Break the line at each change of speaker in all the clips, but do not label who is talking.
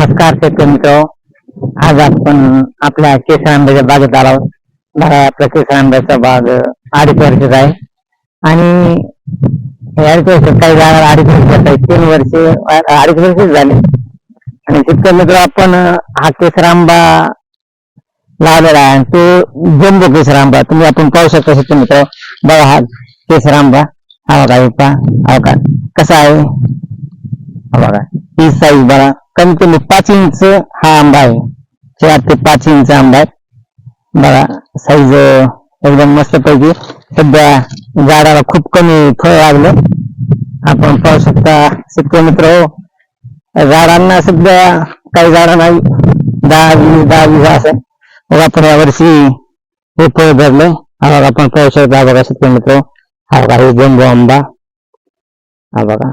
नमस्कार शेतकरी मित्र. आज आपण आपल्या केसर आंब्याच्या बागेत आलो आपल्या बघा केसर आंब्याचा बाग अडीच वर्षाचा आहे. आणि हे अडीच वर्षात काही झाडाला अडीच वर्ष तीन वर्ष अडीच वर्ष झाले. आणि शेतकरी मित्र आपण हा केसर आंबा लावलेला आहे. आणि तो जंबो केसर आंबा तुम्ही आपण पाहू शकता शेतकरी मित्र. बघा हा केसर आंबा हा बघा हा बघा. कसा आहे? हा बघा. ही साईज बघा. कमीत कमी पाच इंच हा आंबा आहे. चार ते पाच इंच आंबा आहे. बघा साईज एकदम मस्त पैकी. सध्या झाडाला खूप कमी फळ लागलं. आपण पाहू शकता शेतकरी मित्र हो. झाडांना सध्या काही झाडांना दहा वीस दहा वीस असं. बघा आपण यावर्षी हे फळ धरलंय हा बघा आपण पाहू शकता बघा शेतकरी मित्र. हा बघा हे जंबो आंबा. हा बघा.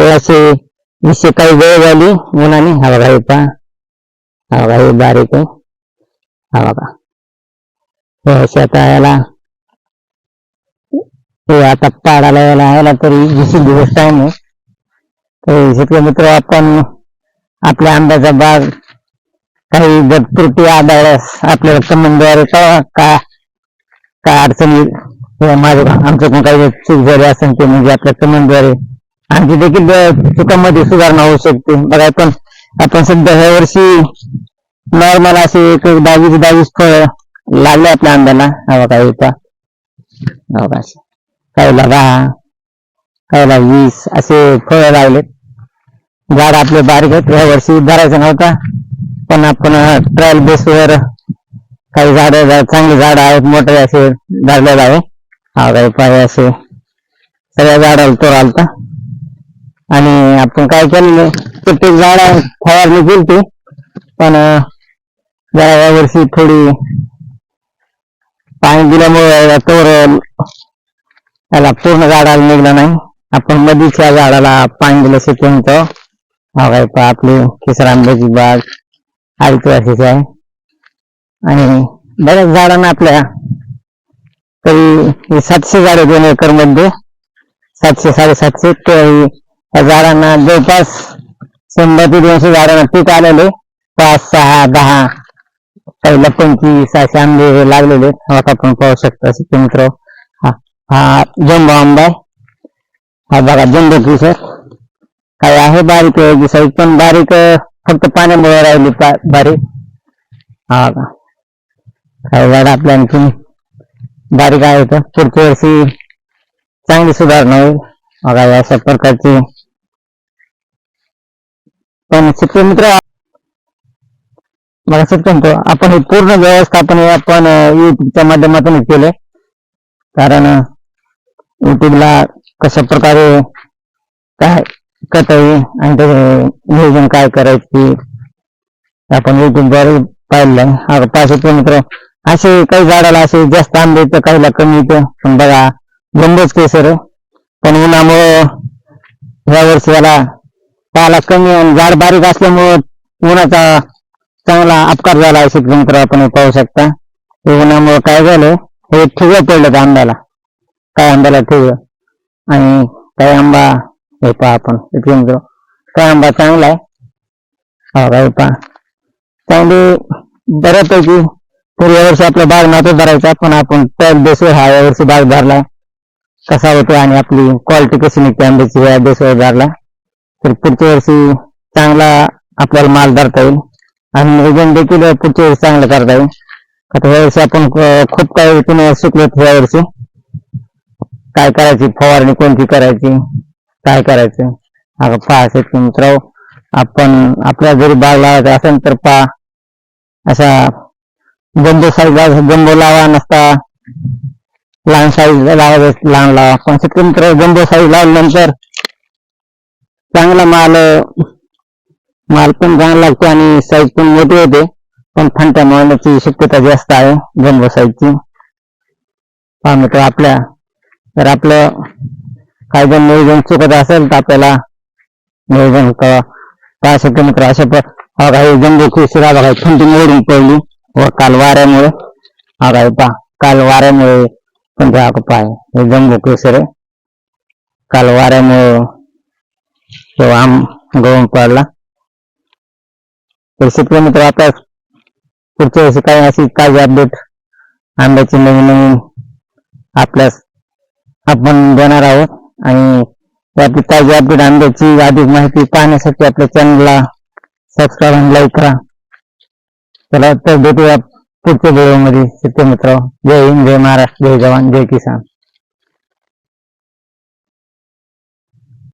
हे असे जसे काही वेळ झाली मुलाने? हा बघा हे पहा हा बघा हे हो, बारीक आहे हा बघा हे हो, असे आता याला. हे आता पाडाला याला याला तरी वीस दिवस टाइम आहे. तर शेतकरी मित्र आपण आपल्या आंब्याचा बाग काही जर त्रुटी आढळल्यास आपल्याला संबंधाद्वारे कळवा. का काय अडचणी किंवा माझं आमच्याकडून काही चूक झाली असेल ते म्हणजे आपल्या कमेंटद्वारे आणखी देखील अ, चुकांमध्ये सुधारणा होऊ शकते. बघा पण आपण सध्या ह्या वर्षी नॉर्मल असे एक दहावीस दहावीस फळ लागले आपल्या आंब्याला. हवा काय होता? हा बघा दहा काहीला वीस असे फळ लागले झाड आपले बारीक आहेत. या वर्षी धरायचं नव्हता. पण आपण ट्रायल बेसवर काही झाड चांगले झाड आहेत मोठे असे धरलेले आहे. हा काही पाय असे सगळ्या झाडाला तोर आलता. आणि आपण काय केलं प्रत्येक झाड फवारणी केली पण जरा यावर्षी थोडी पाणी दिल्यामुळे तोर त्याला पूर्ण झाडाला निघलं नाही. आपण मधीच या झाडाला पाणी दिलं शिकून तो काय आपली केसर आंब्याची बाग अडीच आहे. आणि बऱ्याच झाडांना आपल्या तरी हे सातशे झाडे दोन एकरमध्ये सातशे साडेसातशे तरी झाडांना जवळपास शंभर ते दोनशे झाडांना पीक आलेले. पाच सहा दहा पहिला पंचवीस असे आंबे लागलेले आहेत. आपण पाहू शकता शेतकरी मित्र हा हा जंबो आंबा आहे. हा बघा जंबो किशोर काय आहे? बारीक आहे साईज पण बारीक फक्त पाण्यामुळे राहिली पा- बारीक हा का काही झाड आपल्या आणखी बारीक आहे तर पुढच्या वर्षी चांगली सुधारणा होईल. बघा अशा प्रकारची पण शेतकरी मित्र मला शेतकरी आपण हे पूर्ण व्यवस्थापन हे आपण युट्यूबच्या माध्यमातून केले कारण युट्यूबला कशा प्रकारे काय कट आणि त्याचे नियोजन काय करायची आपण युट्यूबद्वारे पाहिलं आहे. पाच मित्र असे काही झाडाला असे जास्त आंबे तर काहीला कमी येतं. पण बघा जंबोच केसर. पण उन्हामुळं ह्या वर्षी याला पाला कमी आणि झाड बारीक असल्यामुळं उन्हाचा चांगला अपकार झाला आहे. शेतकरी मित्र आपण पाहू शकता. ते उन्हामुळं काय झालं? हे ठिगळ पडलं त्या आंब्याला. काय आंब्याला ठिगळ आणि काय आंबा हे पहा आपण. शेतकरी मित्र काय आंबा चांगला आहे. हा काय पहा. चांगली बऱ्यापैकी तर यावर्षी आपला बाग नव्हता धरायचा पण आपण त्या बेसवर हा यावर्षी बाग धरलाय कसा होतो आणि आपली क्वालिटी कशी निघते आंब्याची या बेसवर धरला तर पुढच्या वर्षी चांगला आपल्याला माल धरता येईल. आणि नियोजन देखील पुढच्या वर्षी चांगलं करता येईल. आता या वर्षी आपण खूप काही पुन्हा शिकलो या वर्षी. काय करायची? फवारणी कोणती करायची? काय करायचं? अगं पहा शेतकरी मित्र आपण आपल्या जरी बाग लावायचा असेल तर पहा अशा जम्बो साईज जम्बो लावा नसता. लहान साईज लावायचा लहान लावा. पण शेतकरी मित्र जम्बो साईज लावल्यानंतर चांगला माल माल पण चांगला लागतो आणि साईज पण मोठी होते. पण फंट्या मारण्याची शक्यता जास्त आहे जम्बो साईजची पहा मित्र आपल्या तर आपलं काही जण नियोजन चुकत असेल तर आपल्याला नियोजन काय शक्य मित्र अशा काही जम्बो खुशिरा बघा थंडी मोडून पडली. व काल वाऱ्यामुळे हा काय पहा काल वाऱ्यामुळे पण पाय हे जम्बो केसर आहे काल वाऱ्यामुळे तो आम गळून पडला तर शेतकरी मित्र आता पुढच्या वर्षी काही अशी ताजी अपडेट आंब्याची नवीन नवीन आपल्यास आपण देणार आहोत आणि यातली ताजी अपडेट आंब्याची अधिक माहिती पाहण्यासाठी आपल्या चॅनलला सबस्क्राईब आणि लाईक करा चला तर भेटूया पुढच्या व्हिडिओमध्ये शेतकरी मित्र जय हिंद जय महाराष्ट्र जय जवान जय किसान